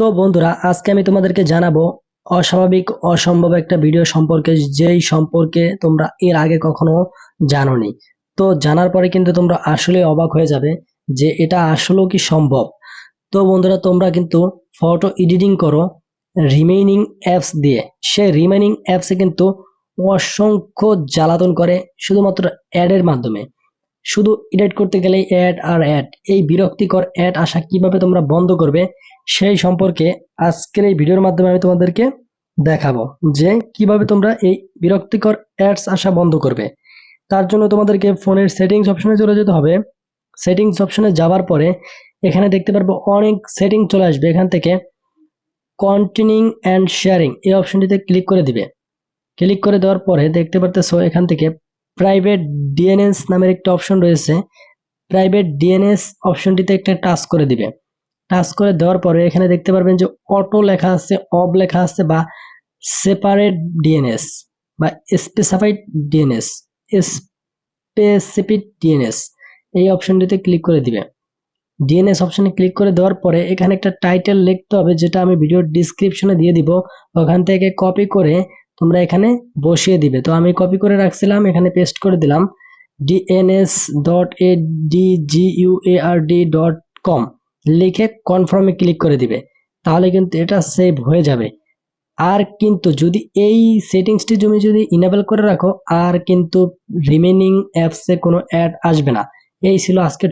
তো বন্ধুরা, আজকে আমি তোমাদেরকে জানাব অস্বাভাবিক, অসম্ভব একটা ভিডিও সম্পর্কে, যেই সম্পর্কে তোমরা এর আগে কখনো জানোনি। তো জানার পরে কিন্তু তোমরা আসলে অবাক হয়ে যাবে যে এটা আসলেও কি সম্ভব। তো বন্ধুরা, তোমরা কিন্তু ফটো এডিটিং করো রিমেইনিং অ্যাপস দিয়ে। সে রিমেইনিং অ্যাপসে কিন্তু অসংখ্য জ্বালাতন করে, শুধুমাত্র অ্যাডের মাধ্যমে। শুধু এডিট করতে গেলেই অ্যাড আর অ্যাড এই বিরক্তিকর অ্যাড আসা কীভাবে তোমরা বন্ধ করবে, সেই সম্পর্কে আজকের এই ভিডিওর মাধ্যমে আমি তোমাদেরকে দেখাবো যে কীভাবে তোমরা এই বিরক্তিকর অ্যাডস আসা বন্ধ করবে। তার জন্য তোমাদেরকে ফোনের সেটিংস অপশনে চলে যেতে হবে। সেটিংস অপশনে যাওয়ার পরে এখানে দেখতে পারব অনেক সেটিং চলে আসবে। এখান থেকে কন্টিনিউ অ্যান্ড শেয়ারিং এই অপশনটিতে ক্লিক করে দিবে। ক্লিক করে দেওয়ার পরে দেখতে পারতেছো এখান থেকে প্রাইভেট ডিএনএস নামের একটা অপশন রয়েছে। প্রাইভেট ডিএনএস অপশনটিতে একটা টাচ করে দিবে। টাচ করে দেওয়ার পরে এখানে দেখতে পারবেন যে অটো লেখা আছে অব লেখা আছে বা সেপারেট ডিএনএস বা স্পেসিফাইড ডিএনএস স্পেসিফিক ডিএনএস এই অপশনটিতে ক্লিক করে দিবে। ডিএনএস অপশনে ক্লিক করে দেওয়ার পরে এখানে একটা টাইটেল লিখতে হবে যেটা আমি ভিডিওর ডিসক্রিপশনে দিয়ে দিব। ওখান থেকে কপি করে তোমরা এখানে বসিয়ে দিবে। তো আমি কপি করে রাখছিলাম, এখানে পেস্ট করে দিলাম। DNS dot A D G U A R D dot com লিখে কনফার্মে ক্লিক করে দিবে। তাহলে কিন্তু এটা সেভ হয়ে যাবে। আর কিন্তু যদি এই সেটিংসটি তুমি যদি ইনেবল করে রাখো, আর কিন্তু রিমেনিং অ্যাপসে কোনো অ্যাড আসবে না। এই ছিল আজকের